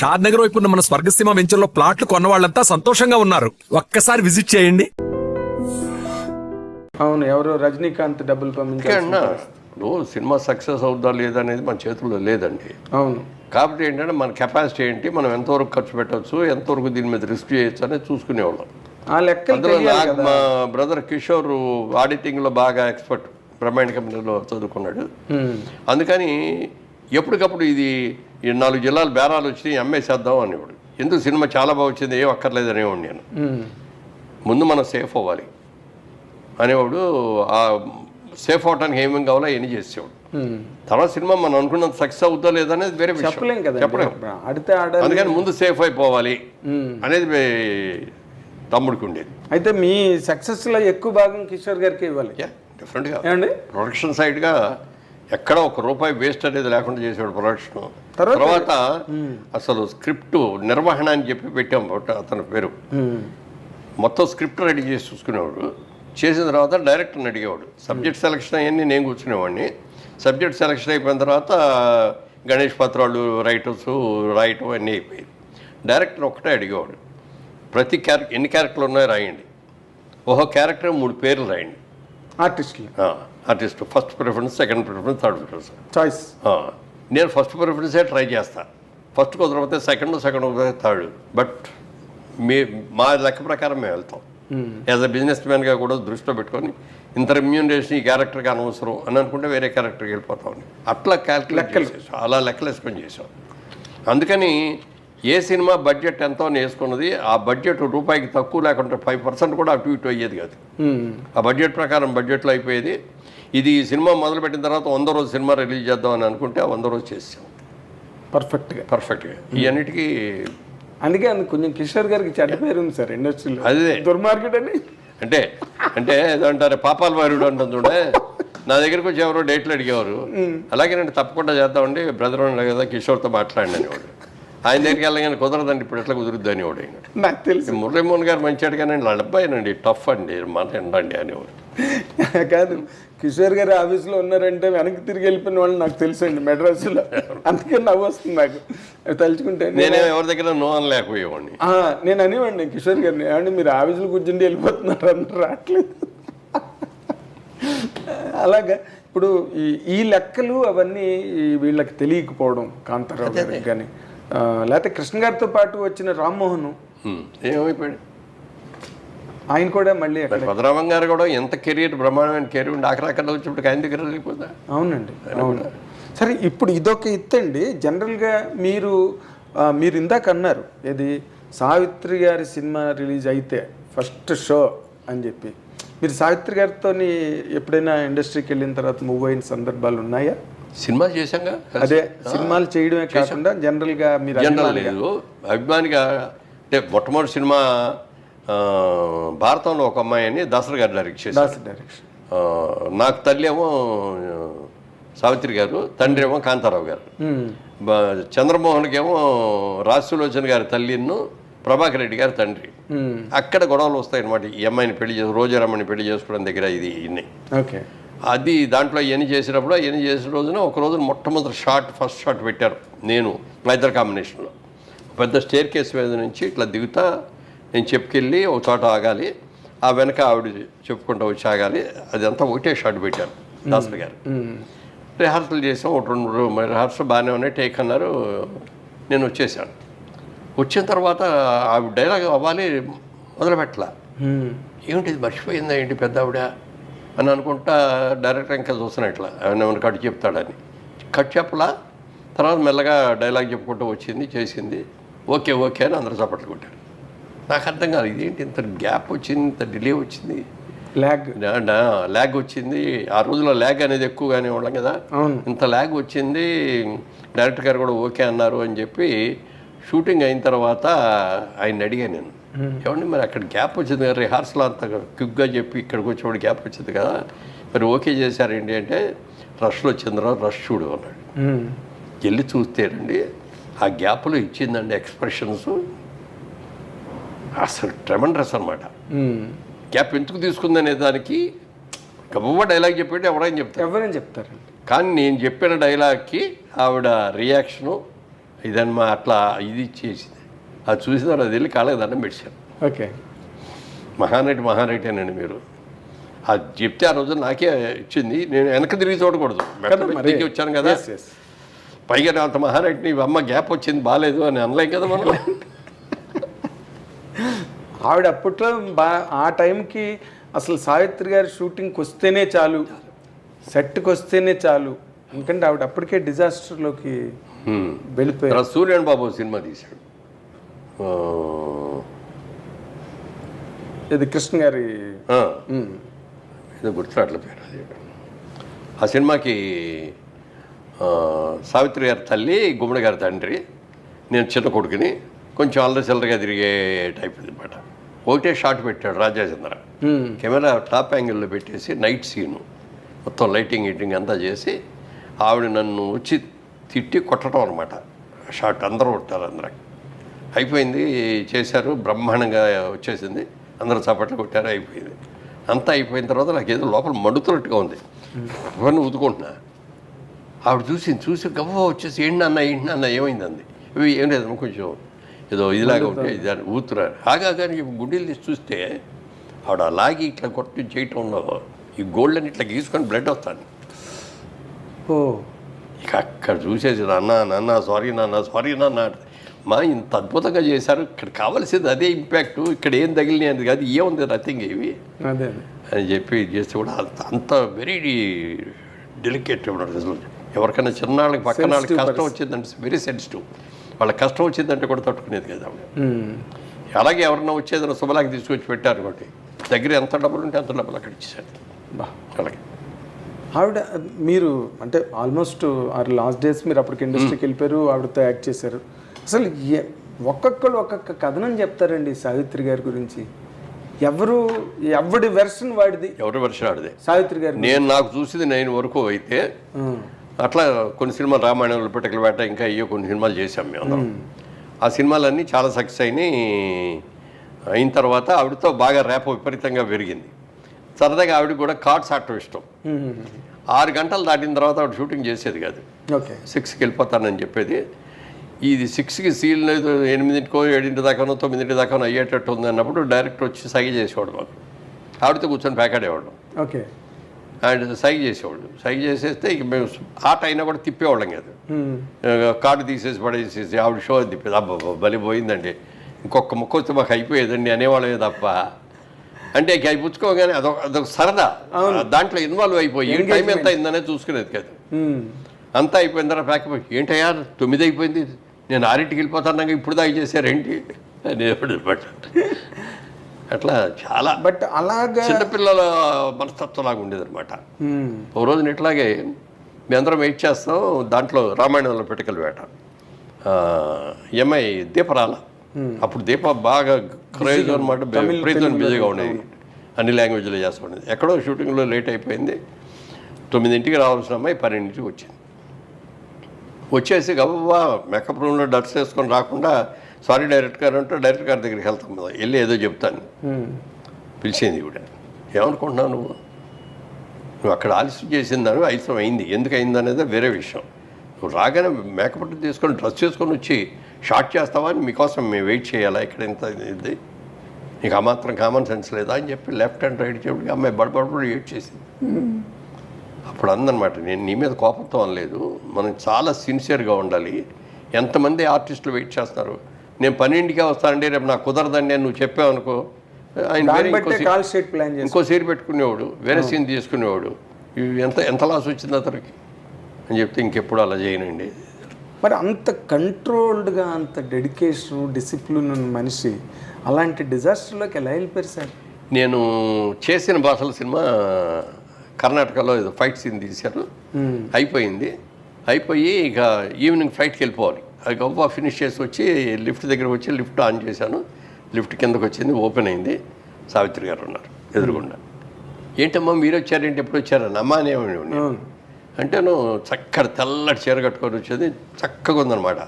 షాద్ నగర్ వైపు ఉన్న మన స్వర్గసీమ వెంచర్లో ప్లాట్లు కొన్న వాళ్ళంతా సంతోషంగా ఉన్నారు. ఒక్కసారి విజిట్ చేయండి. అవును ఎవరు? రజనీకాంత్ డబ్బులు పంపించారు సినిమా సక్సెస్ అవుద్దా లేదా అనేది మన చేతుల్లో లేదండి. అవును. కాబట్టి ఏంటంటే మన కెపాసిటీ ఏంటి? మనం ఎంతవరకు ఖర్చు పెట్టవచ్చు ఎంతవరకు దీని మీద రిస్క్ చేయొచ్చు అనేది చూసుకునేవాళ్ళం. అందులో మా బ్రదర్ కిషోర్ ఆడిటింగ్లో బాగా ఎక్స్పర్ట్ బ్రహ్మాండ కంపెనీలో చదువుకున్నాడు. అందుకని ఎప్పటికప్పుడు ఇది ఈ నాలుగు జిల్లాలు బేరాలు వచ్చి అమ్మేసేద్దాం అనేవాడు. ఎందుకు సినిమా చాలా బాగా వచ్చింది ఏం అక్కర్లేదు అనేవాడు నేను. ముందు మనం సేఫ్ అవ్వాలి. అనేవాడు ఆ సేఫ్ అవడానికి ఏమేమి కావాలో అవన్నీ చేసేవాడు. తర్వాత సినిమా మనం అనుకున్నంత సక్సెస్ అవుతా లేదనేది వేరే విషయం. చెప్పలేం కదా చెప్పలేం. ఆడితే ఆడాలి. అందుకని ముందు సేఫ్ అయిపోవాలి. అనేది తమ్ముడికి ఉండేది. అయితే మీ సక్సెస్లో ఎక్కువ భాగం కిషోర్ గారికి ఇవ్వాలి. డిఫరెంట్గా ప్రొడక్షన్ సైడ్గా ఎక్కడ ఒక రూపాయి వేస్ట్ అనేది లేకుండా చేసాడు ప్రొడక్షన్ తర్వాత- అసలు స్క్రిప్ట్ నిర్వహణ అని చెప్పి పెట్టాం అతని పేరు. మొత్తం స్క్రిప్ట్ రెడీ చేసి చూసుకునేవాడు. చేసిన తర్వాత డైరెక్టర్ని అడిగేవాడు. సబ్జెక్ట్ సెలక్షన్ అవన్నీ నేను కూర్చునేవాడిని. సబ్జెక్ట్ సెలక్షన్ అయిపోయిన తర్వాత గణేష్ పత్రాలు రైటర్స్ రాయటం అన్నీ అయిపోయాయి. డైరెక్టర్ ఒక్కటే అడిగేవాడు. ప్రతి క్యారెక్టర్ ఎన్ని క్యారెక్టర్లు ఉన్నాయో రాయండి. ఓహో క్యారెక్టర్ మూడు పేర్లు రాయండి. ఆర్టిస్టులు artist first preference second preference third preference choice నేను ఫస్ట్ ప్రిఫరెన్సే ట్రై చేస్తా. ఫస్ట్ కుదరకపోతే సెకండ్ సెకండ్ కుదిరితే థర్డ్ బట్ మీ మా లెక్క ప్రకారం మేము వెళ్తాం. యాజ్ అ బిజినెస్ మ్యాన్గా కూడా దృష్టిలో పెట్టుకొని ఇంత రెమ్యూనరేషన్ ఈ క్యారెక్టర్కి అనవసరం అని అనుకుంటే వేరే క్యారెక్టర్కి వెళ్ళిపోతాం. అట్లా క్యాల్కులేట్ అలా లెక్కలు వేసుకొని చేసాం. అందుకని ఏ సినిమా బడ్జెట్ ఎంతో వేసుకున్నది ఆ బడ్జెట్ రూపాయికి తక్కువ లేకుంటే ఫైవ్ పర్సెంట్ కూడా అటు ఇటు అయ్యేది కాదు. ఆ బడ్జెట్ ప్రకారం బడ్జెట్లో అయిపోయేది. ఇది ఈ సినిమా మొదలుపెట్టిన తర్వాత వంద రోజు సినిమా రిలీజ్ చేద్దాం అని అనుకుంటే ఆ వంద రోజు చేసాం పర్ఫెక్ట్గా. ఈ అన్నిటికీ అందుకే అందుకు కొంచెం కిషోర్ గారికి చెడ్డ పేరు ఉంది సార్ ఇండస్ట్రీలో. అదే. దుర్మార్కెట్ అని. అంటే అంటే ఏదంటారు పాపాల వారుడు అంటుంది చూడే. నా దగ్గరికి వచ్చి ఎవరో డేట్లు అడిగేవారు. అలాగే నేను తప్పకుండా చేద్దామండి బ్రదర్ ఉన్నాడు కదా కిషోర్తో మాట్లాడండి అనేవాడు ఆయన దగ్గరికి వెళ్ళగానే కుదరదండి ఇప్పుడు ఎట్లా కుదురుద్ది అనేవాడు నాకు తెలుసు. మురళీమోహన్ గారు మంచి కానీ వాళ్ళ అబ్బాయినండి టఫ్ అండి మాట ఎండండి అనేవాడు. కాదు కిషోర్ గారు ఆఫీస్లో ఉన్నారంటే వెనక్కి తిరిగి వెళ్ళిపోయిన వాళ్ళు నాకు తెలుసు అండి మెడ్రాస్లో. అందుకే నవ్వు వస్తుంది నాకు. అవి తలుచుకుంటే నేను- ఎవరి దగ్గర నో అని లేకపోయేవాడిని ఆ, నేను అనేవాడిని కిషోర్ గారిని. ఏమండి మీరు ఆఫీసులో కూర్చుండి వెళ్ళిపోతున్నారు అందరూ రావట్లేదు. అలాగా ఇప్పుడు ఈ ఈ లెక్కలు అవన్నీ వీళ్ళకి తెలియకపోవడం కాంతారావు గారికి కానీ లేకపోతే కృష్ణ గారితో పాటు వచ్చిన రామ్మోహన్. ఏమైపోయాడు? ఆయన కూడా మళ్ళీ పదరామం గారు కూడా ఎంత కెరీర్ బ్రహ్మాండమైన కెరీర్ ఉండి ఆఖరాకల్లో వచ్చినప్పుడు ఆయన దగ్గర వెళ్ళిపోతా అవునండి అవును. సరే ఇప్పుడు ఇదొక ఎత్తండి జనరల్గా మీరు మీరు ఇందాక అన్నారు ఇది సావిత్రి గారి సినిమా రిలీజ్ అయితే ఫస్ట్ షో అని చెప్పి. మీరు సావిత్రి గారితో ఎప్పుడైనా ఇండస్ట్రీకి వెళ్ళిన తర్వాత మూవ్ అయిన సందర్భాలు ఉన్నాయా? సినిమాలు చేశాంగా? అదే సినిమాలు చేయడమే కాకుండా జనరల్గా మీరు జనరల్ లేదు అభిమానిగా అంటే మొట్టమొదటి సినిమా భారతంలో ఒక అమ్మాయి అని దసరా గారు డైరెక్ట్ చేశారు. డైరెక్షన్ నాకు తల్లి ఏమో సావిత్రి గారు తండ్రి ఏమో కాంతారావు గారు. చంద్రమోహన్కి ఏమో రాసులోచన గారి తల్లిను ప్రభాకర్ రెడ్డి గారి తండ్రి. అక్కడ గొడవలు వస్తాయి అనమాట ఈ అమ్మాయిని పెళ్ళి చేసి రోజారమ్మని పెళ్ళి చేసుకోవడం దగ్గర ఇది ఇన్ని. ఓకే. అది దాంట్లో ఎన్ని చేసినప్పుడు ఎన్ని చేసిన రోజున ఒక రోజు మొట్టమొదటి షాట్ ఫస్ట్ షాట్ పెట్టారు నేను మా ఇద్దరు కాంబినేషన్లో. పెద్ద స్టేర్ కేస్ మీద నుంచి ఇట్లా దిగుతా నేను చెప్పుకెళ్ళి ఒక చోట ఆగాలి ఆ వెనక ఆవిడ చెప్పుకుంటూ వచ్చి ఆగాలి అదంతా ఒకటే షాట్ పెట్టారు దాసరి గారు. రిహార్సల్ చేసాం ఒక రెండు రిహార్సల్ బాగానే ఉన్నాయి టేక్ అన్నారు నేను వచ్చేసాను. వచ్చిన తర్వాత ఆవిడ డైలాగ్ అవ్వాలి మొదలుపెట్టలా. ఏమిటి ఇది మర్చిపోయిందా ఏంటి పెద్ద ఆవిడ అని అనుకుంటా డైరెక్టర్ ఇంకా చూస్తున్నట్లా ఆయన ఏమైనా కట్ చెప్తాడని. కట్ చెప్పలా. తర్వాత మెల్లగా డైలాగ్ చెప్పుకుంటూ వచ్చింది చేసింది. ఓకే ఓకే అని అందరూ చప్పట్లు కొట్టారు. నాకు అర్థం కాదు ఇదేంటి ఇంత గ్యాప్ వచ్చింది ఇంత డిలే వచ్చింది? లాగ్ ల్యాగ్ వచ్చింది. ఆ రోజులో ల్యాగ్ అనేది ఎక్కువగానే ఉండడం కదా. ఇంత ల్యాగ్ వచ్చింది డైరెక్టర్ గారు కూడా ఓకే అన్నారు అని చెప్పి షూటింగ్ అయిన తర్వాత ఆయన అడిగాను నేను. ఏమండి మరి అక్కడ గ్యాప్ వచ్చింది కదా రిహార్సల్ అంత క్విక్గా చెప్పి ఇక్కడికి వచ్చేవాడు గ్యాప్ వచ్చింది కదా. మరి ఓకే చేశారేంటి అంటే రష్లో వచ్చిందిరా రష్ చూడు అన్నాడు. వెళ్ళి చూస్తేనండి ఆ గ్యాప్లో ఇచ్చిందండి ఎక్స్ప్రెషన్స్. అసలు ట్రెమండ్రస్ అనమాట గ్యాప్ ఎందుకు తీసుకుందనే దానికి గబవ్వ డైలాగ్ చెప్పేటి ఎవరైనా చెప్తారు. ఎవరైనా చెప్తారండి. కానీ నేను చెప్పిన డైలాగ్కి ఆవిడ రియాక్షను ఇదన్నమా అట్లా ఇది చేసింది. అది చూసిన తర్వాత అది వెళ్ళి కాళ్ళకి దండం పెట్టాను ఓకే. మహానటి మహానటేనండి మీరు. అది చెప్తే ఆ రోజు నాకే ఇచ్చింది. నేను వెనక తిరిగి చూడకూడదు. దిగి వచ్చాను కదా. పైగా అంత మహానటిని అమ్మ గ్యాప్ వచ్చింది బాగాలేదు అని అనలేం కదా మనం. ఆవిడ అప్పట్లో బా ఆ టైంకి అసలు సావిత్రి గారి షూటింగ్కి వస్తేనే చాలు. సెట్కి వస్తేనే చాలు. ఎందుకంటే ఆవిడ అప్పటికే డిజాస్టర్లోకి. వెళ్ళిపోయారు. సూర్యన్ బాబు సినిమా తీశాడు. ఇది కృష్ణ గారి ఏదో గుర్తురాట్ల పేరు అది. ఆ సినిమాకి సావిత్రి గారి తల్లి గుమ్మడి గారి తండ్రి నేను చిన్న కొడుకుని కొంచెం అల్లరి చిల్లరగా తిరిగే టైప్ అనమాట ఒకటే షాట్ పెట్టాడు రాజాచంద్ర కెమెరా టాప్ యాంగిల్లో పెట్టేసి నైట్ సీను. మొత్తం లైటింగ్ హీటింగ్ అంతా చేసి ఆవిడ నన్ను వచ్చి తిట్టి కొట్టడం అనమాట షాట్ అందరూ కొట్టారు అందరూ అయిపోయింది చేశారు బ్రహ్మాండంగా వచ్చేసింది. అందరూ చప్పట్లు కొట్టారు అయిపోయింది. అంతా అయిపోయిన తర్వాత నాకు ఏదో లోపల మండుతున్నట్టుగా ఉంది. ఇవన్నీ ఊదుకుంటున్నా ఆవిడ చూసి చూసి గవ్వ వచ్చేసి ఏంటి అన్న ఏంటి అన్న ఏమైంది అంది. ఇవి ఏం లేదమ్మా కొంచెం ఏదో ఇదిలాగా ఉంటే ఇది ఊతున్నారు. ఆగా కానీ గుండెలు తీసి చూస్తే ఆవిడ లాగి ఇట్లా కొట్టి చేయటంలో ఈ గోల్డ్ని ఇట్లా గీసుకొని బ్లడ్ వస్తాను ఓ. ఇక అక్కడ చూసేసి నాన్న నాన్న సారీ నాన్న సారీ నాన్న అంటే, మా ఇంత అద్భుతంగా చేశారు. ఇక్కడ కావాల్సింది అదే ఇంపాక్ట్. ఇక్కడ ఏం తగిలినాయి అది కాదు ఏముంది నథింగ్ ఇవి అదే అని చెప్పి చేస్తే కూడా అంత అంత వెరీ డెలికేట్ ఉన్నారు అసలు ఎవరికైనా చిన్నాళ్ళకి పక్కన వాళ్ళకి కష్టం వచ్చిందంటే వెరీ సెన్సిటివ్ వాళ్ళ కష్టం వచ్చిందంటే కూడా తట్టుకునేది కదా ఉమ్, అలాగే ఎవరన్నా వచ్చేదన్నా శుభలాకి తీసుకొచ్చి పెట్టారు అనుకోండి దగ్గర ఎంత డబ్బులు ఉంటే అంత డబ్బులు అక్కడ ఇచ్చేసారు అలాగే. ఆవిడ మీరు అంటే ఆల్మోస్ట్ ఆ లాస్ట్ డేస్ మీరు అప్పటికి ఇండస్ట్రీకి వెళ్ళిపోయారు ఆవిడతో యాక్ట్ చేశారు. అసలు ఒక్కొక్కరు ఒక్కొక్క కథనం చెప్తారండి సావిత్రి గారి గురించి. ఎవరు ఎవడి వెర్షన్ వాడిది? ఎవరి వర్షం ఆడిదే సావిత్రి గారి నేను నాకు చూసింది నేను వరకు అయితే అట్లా కొన్ని సినిమాలు రామాయణంలో పిట్టకల వేట ఇంకా అయ్యో కొన్ని సినిమాలు చేశాం మేము. ఆ సినిమాలన్నీ చాలా సక్సెస్ అయినాయి. అయిన తర్వాత ఆవిడతో బాగా రేప విపరీతంగా పెరిగింది. సరదాగా ఆవిడ కూడా కార్డ్స్ ఆడటం ఇష్టం. ఆరు గంటలు దాటిన తర్వాత ఆవిడ షూటింగ్ చేసేది కాదు. ఓకే. సిక్స్కి వెళ్ళిపోతానని చెప్పేది. ఇది సిక్స్కి సీల్ లేదు ఎనిమిదింటికో ఏడింటి దాకానో తొమ్మిదింటి దాకానో అయ్యేటట్టు ఉంది అన్నప్పుడు డైరెక్ట్ వచ్చి సైగ చేసేవాడు మాకు. ఆవిడతో కూర్చొని ప్యాకాడేవాడు ఓకే. ఆయన సైగ చేసేవాడు సైగ చేసేస్తే ఇక మేము ఆట అయినా కూడా తిప్పేవాళ్ళం కాదు. కార్డు తీసేసి పడేసేసి ఆవిడ షో తిప్పేది. అబ్బా బలి పోయిందండి. ఇంకొక ముక్క వస్తే మాకు అయిపోయేదండి అనేవాళ్ళమే తప్ప. అంటే ఇక అవి పుచ్చుకోగానే అదొక అదొక సరదా. దాంట్లో ఇన్వాల్వ్ అయిపోయి టైం ఎంత అయిందనే చూసుకునేది కాదు. అంతా అయిపోయిన తర్వాత ప్యాక్ ఏంటయ్యా తొమ్మిది అయిపోయింది. నేను ఆరింటికి వెళ్ళిపోతాను ఇప్పుడు దాకా చేశారేంటి? అనేవాడు అనమాట. అట్లా చాలా బట్ అలాగా చిన్నపిల్లల మనస్తత్వం లాగా ఉండేది అనమాట ఉమ్, ఓ రోజున ఇట్లాగే మీ అందరం వెయిట్ చేస్తాం దాంట్లో రామాయణంలో పిటకల వేట. ఆ, ఈ అమ్మాయి దీప రాల అప్పుడు దీప బాగా క్రేజ్ అనమాట బిజీగా ఉండేది. అన్ని లాంగ్వేజ్లో చేస్తూ ఉండేది. ఎక్కడో షూటింగ్లో లేట్ అయిపోయింది. తొమ్మిదింటికి రావాల్సిన అమ్మాయి పన్నెండింటికి వచ్చింది. వచ్చేసి గవ్వా మేకప్ రూమ్లో డ్రెస్ వేసుకొని రాకుండా సారీ డైరెక్ట్ గారు అంటే డైరెక్ట్ గారి దగ్గరికి వెళ్తాం కదా వెళ్ళి ఏదో చెప్తాను. పిలిచింది ఈవిడ. ఏమనుకుంటున్నావు నువ్వు? నువ్వు అక్కడ ఆలస్యం చేసిందని ఐసం అయింది. ఎందుకు అయింది అనేది వేరే విషయం. నువ్వు రాగానే మేకప్ తీసుకొని డ్రెస్ చేసుకొని వచ్చి షార్ట్ చేస్తావా అని మీకోసం మేము వెయిట్ చేయాలా? ఇక్కడ ఇంత ఇది. నీకు ఆ మాత్రం కామన్ సెన్స్ లేదా అని చెప్పి లెఫ్ట్ అండ్ రైట్ చెప్పి అమ్మాయి బడబడబడి వెయిట్ చేసింది అప్పుడు అందనమాట నేను నీ మీద కోపంతో అనలేదు. మనం చాలా సిన్సియర్గా ఉండాలి. ఎంతమంది ఆర్టిస్టులు వెయిట్ చేస్తున్నారు? నేను పన్నెండుకే వస్తానండి రేపు నాకు కుదరదండి అని నువ్వు చెప్పావు అనుకో ఆయన ఇంకో సీట్ పెట్టుకునేవాడు వేరే సీన్ తీసుకునేవాడు. ఇవి ఎంత ఎంత లాస్ వచ్చింది అతనికి? అని చెప్తే ఇంకెప్పుడు అలా చేయనండి. మరి అంత కంట్రోల్డ్గా అంత డెడికేషన్ డిసిప్లిన్ ఉన్న మనిషి అలాంటి డిజాస్టర్లోకి ఎలా వెళ్ళిపోయారు సార్? నేను చేసిన భాషల సినిమా కర్ణాటకలో ఏదో ఫైట్ సీన్ తీశారు. అయిపోయింది. అయిపోయి ఇక ఈవినింగ్ ఫ్లైట్కి వెళ్ళిపోవాలి. అది గొప్ప ఫినిష్ చేసి వచ్చి లిఫ్ట్ దగ్గరకు వచ్చి లిఫ్ట్ ఆన్ చేశాను. లిఫ్ట్ కిందకు వచ్చింది ఓపెన్ అయింది. సావిత్రి గారు ఉన్నారు ఎదురుగుండా. ఏంటమ్మా మీరు వచ్చారేంటి? ఎప్పుడు వచ్చారని అమ్మా అనేవాడిని అవును. అంటే నువ్వు చక్కటి తెల్లటి చీర కట్టుకొని వచ్చేది చక్కగా ఉందన్నమాట.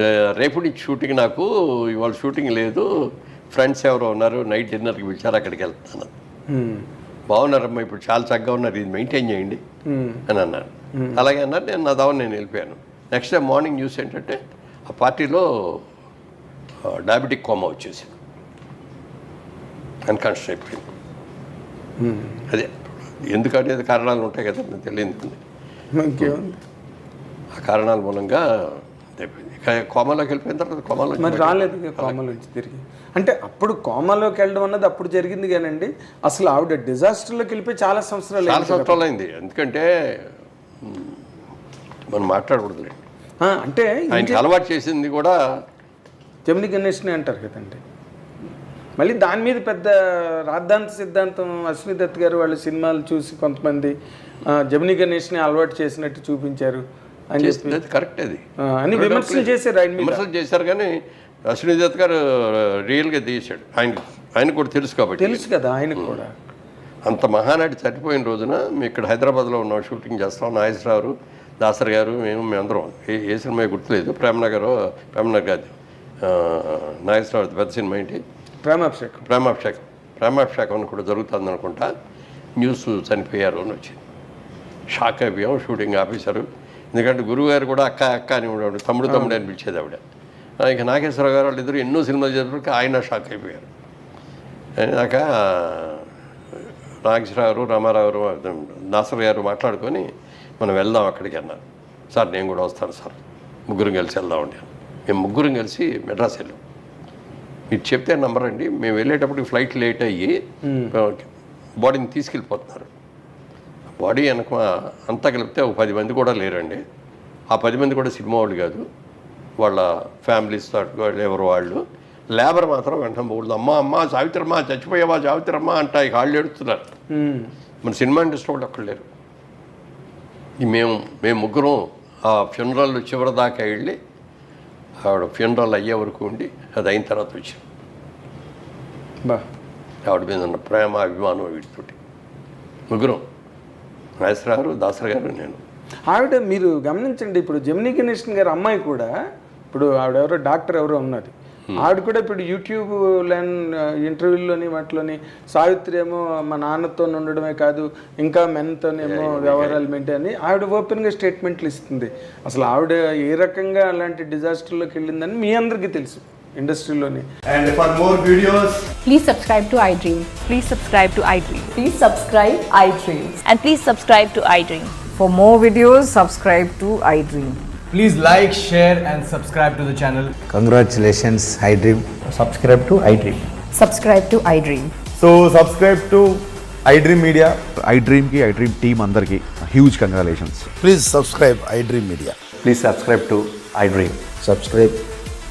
ఆ, రేపు నుంచి షూటింగ్ నాకు ఇవాళ షూటింగ్ లేదు. ఫ్రెండ్స్ ఎవరో ఉన్నారు నైట్ డిన్నర్కి పిలిచారు అక్కడికి వెళ్తాను బాగున్నారమ్మా ఇప్పుడు చాలా చక్కగా ఉన్నారు ఇది మెయింటైన్ చేయండి అని అన్నారు. అలాగే అన్నారు నేను నా దావని నేను వెళ్ళిపోయాను. నెక్స్ట్ డే మార్నింగ్ న్యూస్ ఏంటంటే ఆ పార్టీలో డయాబెటిక్ కోమా వచ్చేసింది. అన్కాన్షియస్ అయిపోయింది అదే ఎందుకనేది కారణాలు ఉంటాయి కదా తెలియదు. ఆ కారణాల మూలంగా అయిపోయింది. కోమాలోకి వెళ్ళిపోయిన తర్వాత కోమాలో మరి రాలేదు ఇక కోమలో నుంచి తిరిగి. అంటే అప్పుడు కోమాలోకి వెళ్ళడం అన్నది అప్పుడు జరిగింది కానండి. అసలు ఆవిడ డిజాస్టర్లోకి వెళ్ళిపోయి చాలా సంవత్సరాలు చాలా. సంవత్సరాలు అయింది. ఎందుకంటే మనం మాట్లాడకూడదులేండి అంటే ఆయనకి అలవాటు చేసింది కూడా జమిని గణేష్ని అంటారు కదండి. మళ్ళీ దాని మీద పెద్ద రాద్ధాంత సిద్ధాంతం అశ్విని దత్ గారు వాళ్ళ సినిమాలు చూసి కొంతమంది జమిని గణేష్ని అలవాటు చేసినట్టు చూపించారు. అని అది కరెక్ట్ అది. అని విమర్శలు చేశారు ఆయన విమర్శలు చేశారు కానీ అశ్విని దత్ గారు రియల్గా తీసాడు ఆయన ఆయన కూడా తెలుసు కాబట్టి. తెలుసు కదా ఆయనకు కూడా. అంత మహానాటి చనిపోయిన రోజున మేము ఇక్కడ హైదరాబాద్లో ఉన్నాం షూటింగ్ చేస్తాం. నాగేశ్వరరావు దాసర్ గారు మేము మేమందరం ఏ ఏ సినిమా గుర్తులేదు. ప్రేమనగర్ ప్రేమనగర్ కాదు. నాగేశ్వరరావు పెద్ద సినిమా ఏంటి? ప్రేమాభిషేకం. ప్రేమాభిషేకం. ప్రేమాభిషేకం అని కూడా జరుగుతుంది అనుకుంటా న్యూస్ చనిపోయారు అని వచ్చింది. షాక్ అయిపోయాం. షూటింగ్ ఆఫీసరు ఎందుకంటే గురువుగారు కూడా అక్క అక్క అని ఉండేవాడు. తమ్ముడు తమ్ముడు అని పిలిచేది ఆవిడ. ఇక నాగేశ్వరరావు గారు వాళ్ళిద్దరు ఎన్నో సినిమాలు చేసినప్పుడు ఆయన షాక్ అయిపోయారు. అయినాక నాగేశ్వరరావు రామారావు దాసరి గారు మాట్లాడుకొని మనం వెళ్దాం అక్కడికి అన్నారు. సార్ నేను కూడా వస్తాను సార్. ముగ్గురం కలిసి వెళ్దామండి మేము ముగ్గురం కలిసి మెడ్రాస్ వెళ్ళాం. మీరు చెప్తే నంబర్ అండి. మేము వెళ్ళేటప్పుడు ఫ్లైట్ లేట్ అయ్యి బాడీని తీసుకెళ్ళిపోతున్నారు. బాడీ వెనక అంతా కలిపితే ఒక పది మంది కూడా లేరండి. ఆ పది మంది కూడా సినిమా వాళ్ళు కాదు. వాళ్ళ ఫ్యామిలీస్ ఎవరు వాళ్ళు. లేబర్ మాత్రం వెంటనే పోకూడదు. అమ్మ అమ్మ సావిత్రమ్మ చచ్చిపోయావా సావిత్రమ్మ అంట ఇక వాళ్ళు ఏడుస్తున్నారు. ఉమ్. మన సినిమా ఇండస్ట్రీ వాళ్ళు అక్కడ లేరు. ఈ మేము మేము ముగ్గురం ఆ ఫ్యూనరల్ చివరి దాకా వెళ్ళి ఆవిడ ఫ్యూనరల్ అయ్యే వరకు ఉండి అది అయిన తర్వాత వచ్చాం. బా. ఆవిడ మీద ఉన్న ప్రేమ అభిమానం వీటితోటి. ముగ్గురం. నాగేశ్వరరావు దాసరి గారు నేను. ఆవిడ మీరు గమనించండి ఇప్పుడు జమినీ గణేషన్ గారి అమ్మాయి కూడా ఇప్పుడు ఆవిడ ఎవరో డాక్టర్ ఎవరో ఉన్నది ఆవిడ కూడా ఇప్పుడు యూట్యూబ్ లైన్ ఇంటర్వ్యూలోని వాటిలోని సావిత్రి ఏమో మా నాన్నతో ఉండడమే కాదు ఇంకా మెన్తోనేమో వ్యవహారాలు మెయింటైన్ అని ఆవిడ ఓపెన్గా స్టేట్మెంట్లు ఇస్తుంది. అసలు ఆవిడ ఏ రకంగా అలాంటి డిజాస్టర్లోకి వెళ్ళిందని మీ అందరికీ తెలుసు. ఇండస్ట్రీలోని And for more videos, Please subscribe to iDream. Please subscribe to iDream. Please subscribe iDreams. And please subscribe to iDream. For more videos, subscribe to iDream. please like, share, and subscribe to the channel. Congratulations, iDream. subscribe to iDream. Subscribe to iDream. So subscribe to iDream Media. I డ్రీమ్కి iDream team అందరికీ huge congratulations Please subscribe iDream Media. Please subscribe to iDream. Subscribe